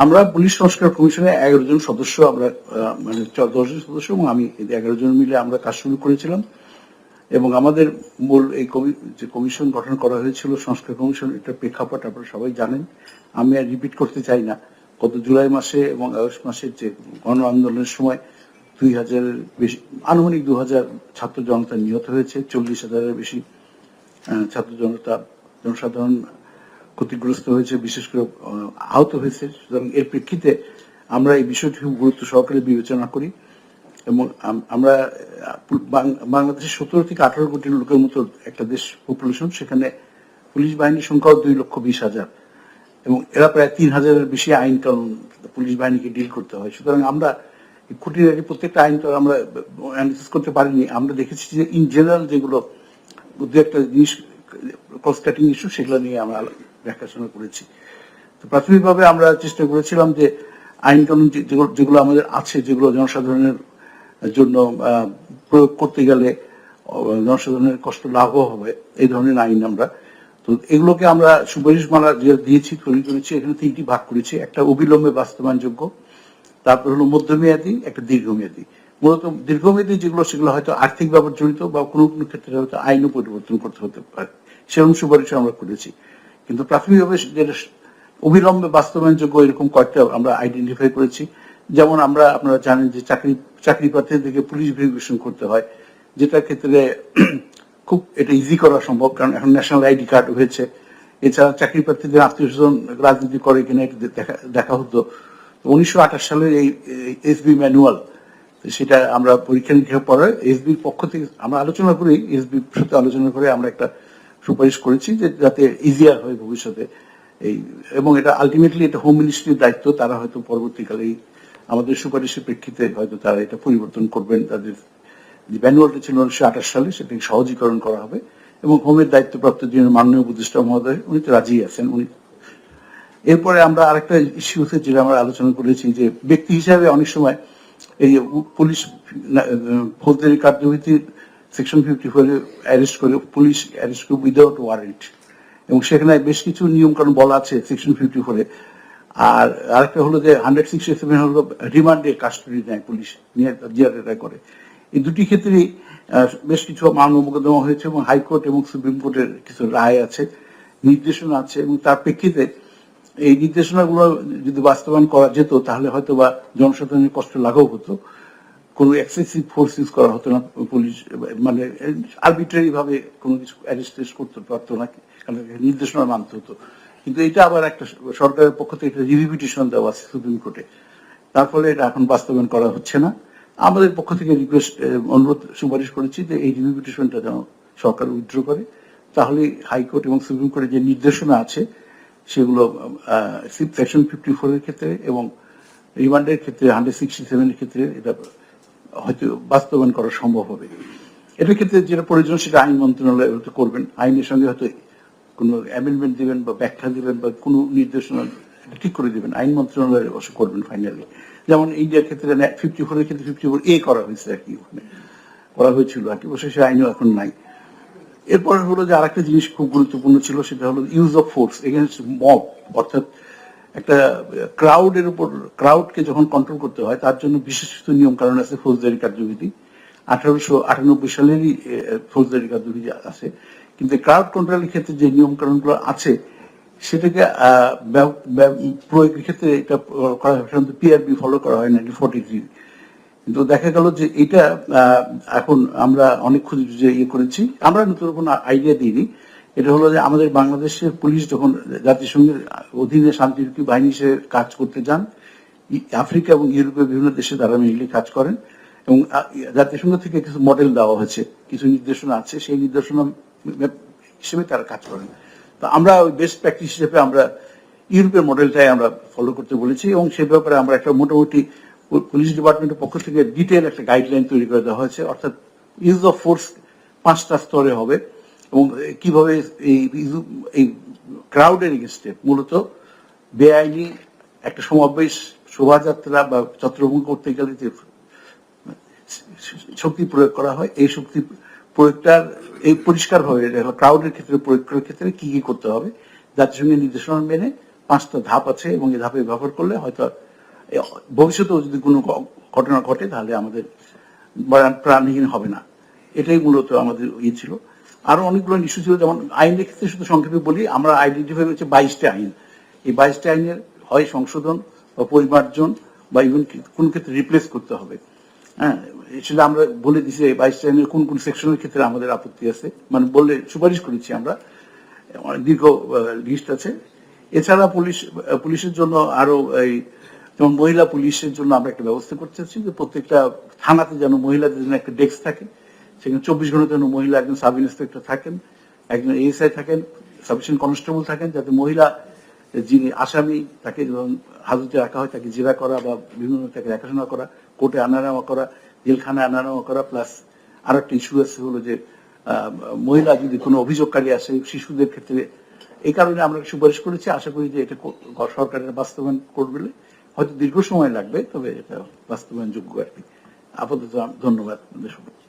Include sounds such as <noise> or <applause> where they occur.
আমরা পুলিশ সংস্কার কমিশনে এগারো জন সদস্য, আমরা মানে চ- দশ জন সদস্য এবং আমি এগারো জন মিলে আমরা কাজ শুরু করেছিলাম। এবং আমাদের মূল এই যে কমিশন গঠন করা হয়েছিল, সংস্কার কমিশন, এটা প্রেক্ষাপট আপনারা সবাই জানেন। আমি আর রিপিট করতে চাই না। গত জুলাই মাসে এবং আগস্ট মাসের যে গণ আন্দোলনের সময় দুই হাজারের বেশি, আনুমানিক দু হাজার ছাত্র জনতা নিহত হয়েছে, চল্লিশ হাজারের বেশি ছাত্র জনতা, জনসাধারণ ক্ষতিগ্রস্ত হয়েছে, বিশেষ করে আহত হয়েছে। সুতরাং এর প্রেক্ষিতে আমরা এই বিষয়টি খুব গুরুত্ব সহকারে বিবেচনা করি এবং আমরা বাংলাদেশের সতেরো থেকে আঠারো কোটি লোকের মতো একটা দেশ পপুলেশন সেখানে পুলিশ বাহিনীর সংখ্যাও দুই লক্ষ বিশ হাজার এবং এরা প্রায় তিন হাজারের বেশি আইন কানুন পুলিশ বাহিনীকে ডিল করতে হয়। সুতরাং আমরা খুঁটিনাটি প্রত্যেকটা আইন তো আমরা অ্যানালিসিস করতে পারিনি। আমরা দেখেছি যে ইন জেনারেল যেগুলো দু একটা জিনিস কস্ট কাটিং ইস্যু সেগুলো নিয়ে আমরা দেখাশোনা করেছি। তো প্রাথমিকভাবে আমরা চেষ্টা করেছিলাম যে আইন কানুন যেগুলো আমাদের আছে, যেগুলো জনসাধারণের জন্য প্রয়োগ করতে গেলে জনসাধারণের কষ্ট লাভও হবে, এই ধরনের আইন আমরা। তো এগুলোকে আমরা সুপারিশমালা যে দিয়েছি, তৈরি করেছি, এখানে তিনটি ভাগ করেছি। একটা অবিলম্বে বাস্তবায়নযোগ্য, তারপর হলো মধ্যমেয়াদী, একটা দীর্ঘমেয়াদী। মূলত দীর্ঘমেয়াদী যেগুলো, সেগুলো হয়তো আর্থিক ব্যাপার জড়িত বা কোনো কোনো ক্ষেত্রে হয়তো আইনও পরিবর্তন করতে হতে পারে। সেরকম সুপারিশ আমরা করেছি। কিন্তু প্রাথমিকভাবে যেটা অবিলম্বে বাস্তবায়নযোগ্য এরকম কয়েকটা আমরা আইডেন্টিফাই করেছি। যেমন আমরা আপনারা জানেন যে চাকরি চাকরি প্রার্থীদের থেকে পুলিশ ভেরিফিকেশন করতে হয়, যেটার ক্ষেত্রে <clears throat> খুব এটা ইজি করা সম্ভব, কারণ এখন ন্যাশনাল আইডি কার্ড হয়েছে। এছাড়া চাকরি প্রার্থীদের আত্মীয় স্বজন রাজনীতি করে কিনা এটা দেখা দেখা হতো। উনিশশো আঠাশ সালের এই এসবি ম্যানুয়াল সেটা আমরা পরীক্ষা নিরীক্ষার পরে এসবির পক্ষ থেকে আমরা আলোচনা করি এসবির সাথে আলোচনা করে আমরা একটা সুপারিশ করেছি যে যাতে ইজিয়ার হয় ভবিষ্যতে এই, এবং এটা আলটিমেটলি এটা হোম মিনিস্ট্রির দায়িত্ব, তারা হয়তো পরবর্তীকালে আমাদের সুপারিশের প্রেক্ষিতে হয়তো তারা এটা পরিবর্তন করবেন। তাদের যে ম্যানুয়ালটা ছিল উনিশশো আঠাশ সালে সেটাকে সহজীকরণ করা হবে। এবং হোমের দায়িত্বপ্রাপ্ত যিনি মাননীয় উপদেষ্টা মহোদয়, উনি তো রাজি আছেন। উনি এরপরে আমরা আরেকটা ইস্যু হচ্ছে যেটা আমরা আলোচনা করেছি যে ব্যক্তি হিসাবে অনেক সময় এই পুলিশ ফৌজদারি কার্যবিধি সেকশন ফিফটি ফোরে অ্যারেস্ট করে পুলিশ অ্যারেস্ট করে উইদাউট ওয়ারেন্ট এবং সেখানে বেশ কিছু নিয়ম কানুন বলা আছে সেকশন ফিফটি ফোরে আর আরেকটা হলো যে হান্ড্রেড সিক্সটি সেভেন হলো রিমান্ডে কাস্টডি নেয় পুলিশ নিয়ে করে। এই দুটি ক্ষেত্রেই বেশ কিছু মামলা মোকদ্দমা হয়েছে এবং হাইকোর্ট এবং সুপ্রিম কোর্টের কিছু রায় আছে, নির্দেশনা আছে এবং তার প্রেক্ষিতে এই নির্দেশনাগুলো যদি বাস্তবায়ন করা যেত তাহলে হয়তো বা জনসাধারণের কষ্ট লাঘব হতো। কোনো এক্সেসিভ ফোর্স ইউজ করা হতো না, পুলিশ মানে আরবিট্রারি ভাবে কোনো কিছু অ্যারেস্ট করতে পারতো না, কারণ নির্দেশনা মানতে হতো। কিন্তু এটা আবার একটা সরকারের পক্ষ থেকে একটা রিভিভিটেশন দেওয়া আছে সুপ্রিম কোর্টে তার ফলে এটা এখন বাস্তবায়ন করা হচ্ছে না। আমাদের পক্ষ থেকে রিকোয়েস্ট অনুরোধ, সুপারিশ করেছি যে এই রিভিভিটেশনটা যেন সরকার উইথড্র করে। তাহলে হাইকোর্ট এবং সুপ্রিম কোর্টের যে নির্দেশনা আছে, সেগুলো সেকশন ফিফটি ফোর এর ক্ষেত্রে এবং রিমান্ডের ক্ষেত্রে হান্ড্রেড সিক্সটি সেভেনের ক্ষেত্রে এটা হয়তো বাস্তবায়ন করা সম্ভব হবে। এটার ক্ষেত্রে যেটা প্রয়োজন সেটা আইন মন্ত্রণালয় হয়তো করবেন। আইনের সঙ্গে হয়তো কোনো অ্যামেন্ডমেন্ট দিবেন বা ব্যাখ্যা দিবেন বা কোনো নির্দেশনা ঠিক করে দিবেন। আইন মন্ত্রণালয় অবশ্য করবেন ফাইনালি যেমন ইন্ডিয়ার ক্ষেত্রে ফিফটি ফোরের ক্ষেত্রে ফিফটি ফোর এ করা হয়েছে আর কি ওখানে। করা হয়েছিল আর কি অবশ্য সে আইনও এখন নাই। এরপর হলো যে আরেকটা জিনিস খুব গুরুত্বপূর্ণ ছিল, সেটা হলো use of force against mob অর্থাৎ একটা ক্রাউডের উপর ক্রাউডকে যখন কন্ট্রোল করতে হয়, তার জন্য বিশেষ কিছু নিয়ম কারণ আছে ফৌজদারি কার্যবিধি। আঠারোশো আটানব্বই সালেরই ফৌজদারি কার্যবিধি আছে। কিন্তু ক্রাউড কন্ট্রোলের ক্ষেত্রে যে নিয়ম কারণগুলো আছে, সেটাকে প্রয়োগের ক্ষেত্রে এটা করা হয়। সাধারণত পিআরবি ফলো করা হয় নাইনটিন ফোর্টি থ্রি কিন্তু দেখা গেল যে এটা এখন আমরা অনেক খুঁজে ইয়ে করেছি, আমরা নতুন কোনো আইডিয়া দিইনি। এটা হলো যে আমাদের বাংলাদেশের পুলিশ যখন জাতিসংঘের অধীনে শান্তিরক্ষী বাহিনী হিসেবে কাজ করতে যান আফ্রিকা এবং ইউরোপের বিভিন্ন দেশে তারা মিলে কাজ করেন এবং জাতিসংঘ থেকে কিছু মডেল দেওয়া হয়েছে, কিছু নির্দেশনা আছে, সেই নির্দেশনা হিসেবে তারা কাজ করেন। তো আমরা ওই বেস্ট প্র্যাকটিস হিসেবে আমরা ইউরোপের মডেলটাই আমরা ফলো করতে বলেছি এবং সে ব্যাপারে আমরা একটা মোটামুটি পুলিশ ডিপার্টমেন্টের পক্ষ থেকে ডিটেল একটা গাইডলাইন তৈরি করে দেওয়া হয়েছে, অর্থাৎ ইউজ অফ ফোর্স পাঁচটা স্তরে হবে। এবং কীভাবে এই এই ক্রাউডের এগেনস্টে মূলত বেআইনি একটা সমাবেশ, শোভাযাত্রা বা ছত্রভঙ্গ করতে গেলে যে শক্তি প্রয়োগ করা হয়, এই শক্তি প্রয়োগটার এই পরিষ্কার ভাবে ক্রাউডের ক্ষেত্রে প্রয়োগ করার ক্ষেত্রে কি কি করতে হবে, জাতিসংঘের নির্দেশনা মেনে পাঁচটা ধাপ আছে এবং এই ধাপে ব্যবহার করলে হয়তো ভবিষ্যতেও যদি কোনো ঘটনা ঘটে তাহলে আমাদের প্রাণ- প্রাণহীন হবে না। এটাই মূলত আমাদের ইয়ে ছিল। আরও অনেকগুলো ইস্যু ছিল, যেমন আইনের ক্ষেত্রে শুধু সংক্ষেপে বলি, আমরা আইডেন্টিফাই হচ্ছে বাইশটা আইন। এই বাইশটা আইনের হয় সংশোধন বা পরিমার্জন বা ইভেন কোন ক্ষেত্রে রিপ্লেস করতে হবে। হ্যাঁ সেটা আমরা বলে দিছি এই বাইশটা আইনের কোন কোন সেকশনের ক্ষেত্রে আমাদের আপত্তি আছে। মানে বললে সুপারিশ করেছি আমরা। অনেক দীর্ঘ লিস্ট আছে। এছাড়া পুলিশ পুলিশের জন্য আরও এই যেমন মহিলা পুলিশের জন্য আমরা একটা ব্যবস্থা করতে চাচ্ছি যে প্রত্যেকটা থানাতে যেন মহিলাদের জন্য একটা ডেস্ক থাকে। সেখানে চব্বিশ ঘণ্টার জন্য মহিলা একজন সাব ইন্সপেক্টর থাকেন, একজন এএসআই থাকেন সাবস্টেন্ট কনস্টেবল থাকেন, যাতে মহিলা যিনি আসামি, তাকে হাজতে রাখা হয়, তাকে জেরা করা বা বিভিন্ন তাকে দেখাশোনা করা, কোর্টে আনা নেওয়া করা, জেলখানায় আনা নেওয়া করা, প্লাস আর একটা ইস্যু আছে হলো যে মহিলা যদি কোনো অভিযোগকারী আসে, শিশুদের ক্ষেত্রে এই কারণে আমরা সুপারিশ করেছি। আশা করি যে এটা সরকারের বাস্তবায়ন করবে হয়তো দীর্ঘ সময় লাগবে, তবে এটা বাস্তবায়নযোগ্য আর কি। আপাতত ধন্যবাদ।